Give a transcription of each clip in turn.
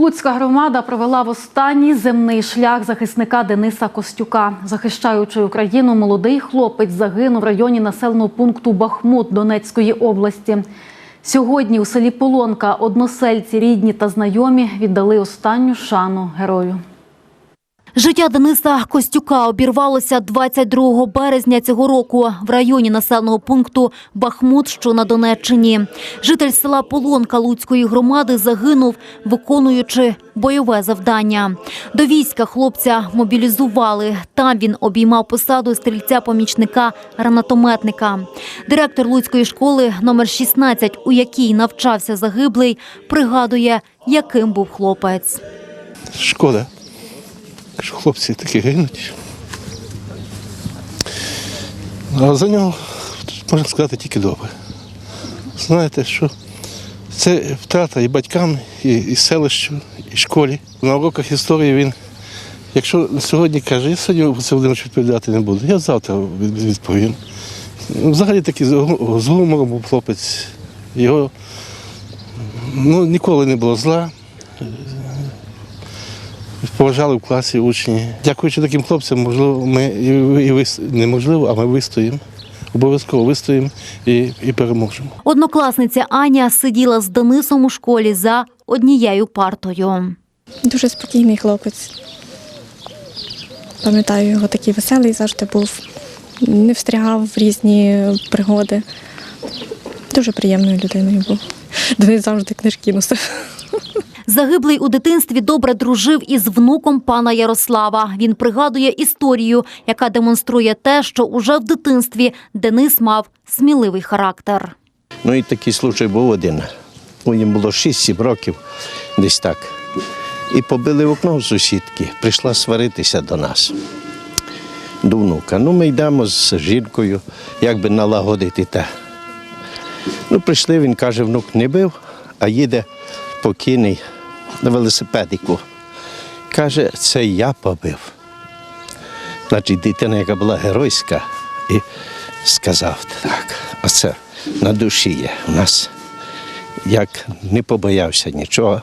Луцька громада провела в останній земний шлях захисника Дениса Костюка. Захищаючи Україну, молодий хлопець загинув в районі населеного пункту Бахмут Донецької області. Сьогодні у селі Полонка односельці, рідні та знайомі віддали останню шану герою. Життя Дениса Костюка обірвалося 22 березня цього року в районі населеного пункту Бахмут, що на Донеччині. Житель села Полонка Луцької громади загинув, виконуючи бойове завдання. До війська хлопця мобілізували. Там він обіймав посаду стрільця-помічника гранатометника. Директор Луцької школи номер 16, у якій навчався загиблий, пригадує, яким був хлопець. Шкода, що хлопці такі гинуть. А за нього можна сказати тільки добре. Знаєте, що це втрата і батькам, і, і селищу, і школі. На уроках історії він, якщо сьогодні каже, я сьогодні Василь Володимирович відповідати не буду, я завтра відповім. Ну, Взагалі такий з гумором був хлопець. Його ну, ніколи не було зла. Поважали в класі учні. Дякуючи таким хлопцям, можливо, ми і, і вис- неможливо, а ми вистоїмо. Обов'язково вистоїмо і, і переможемо. Однокласниця Аня сиділа з Денисом у школі за однією партою. Дуже спокійний хлопець. Пам'ятаю, його такий веселий завжди був. Не встрягав в різні пригоди. Дуже приємною людиною був. Денис завжди книжки носив. Загиблий у дитинстві добре дружив із внуком пана Ярослава. Він пригадує історію, яка демонструє те, що уже в дитинстві Денис мав сміливий характер. Ну і такий случай був один. Їм було 6-7 років, десь так. І побили вікно у сусідки, прийшла сваритися до нас. До внука. Ну, ми йдемо з жінкою, як би налагодити те. Ну, прийшли, він каже, внук не бив, а їде покійний на велосипедику. Каже, це я побив. Значить, дитина, яка була геройська, і сказав так, оце на душі є у нас. Як не побоявся нічого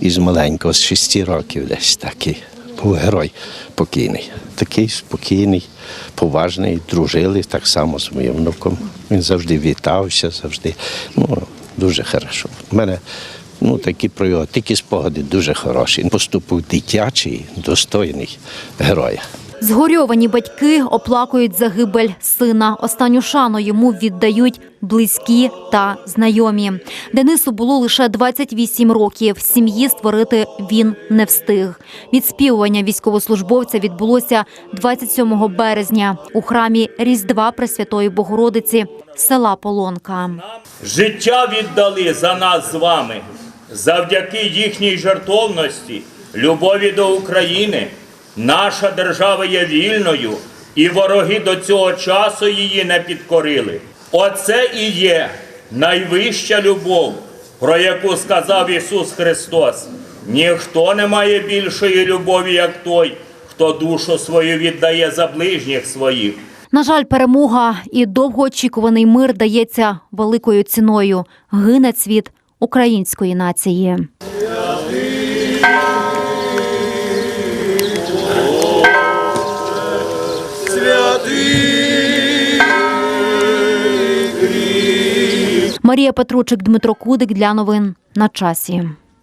із маленького, з шести років десь такий був герой покійний. Такий спокійний, поважний, дружили так само з моїм внуком. Він завжди вітався, завжди. Ну, дуже хорошо. У мене ну, такі про його, такі спогади дуже хороші. Поступив дитячий, достойний героя. Згорьовані батьки оплакують загибель сина. Останню шану йому віддають близькі та знайомі. Денису було лише 28 років. Сім'ї створити він не встиг. Відспівування військовослужбовця відбулося 27 березня у храмі Різдва Пресвятої Богородиці села Полонка. життя віддали за нас з вами. Завдяки їхній жертовності, любові до України, наша держава є вільною, і вороги до цього часу її не підкорили. Оце і є найвища любов, про яку сказав Ісус Христос. Ніхто не має більшої любові, як той, хто душу свою віддає за ближніх своїх. На жаль, перемога і довгоочікуваний мир дається великою ціною. Гине цвіт української нації. Марія Петручик, Дмитро Кудик для новин на часі.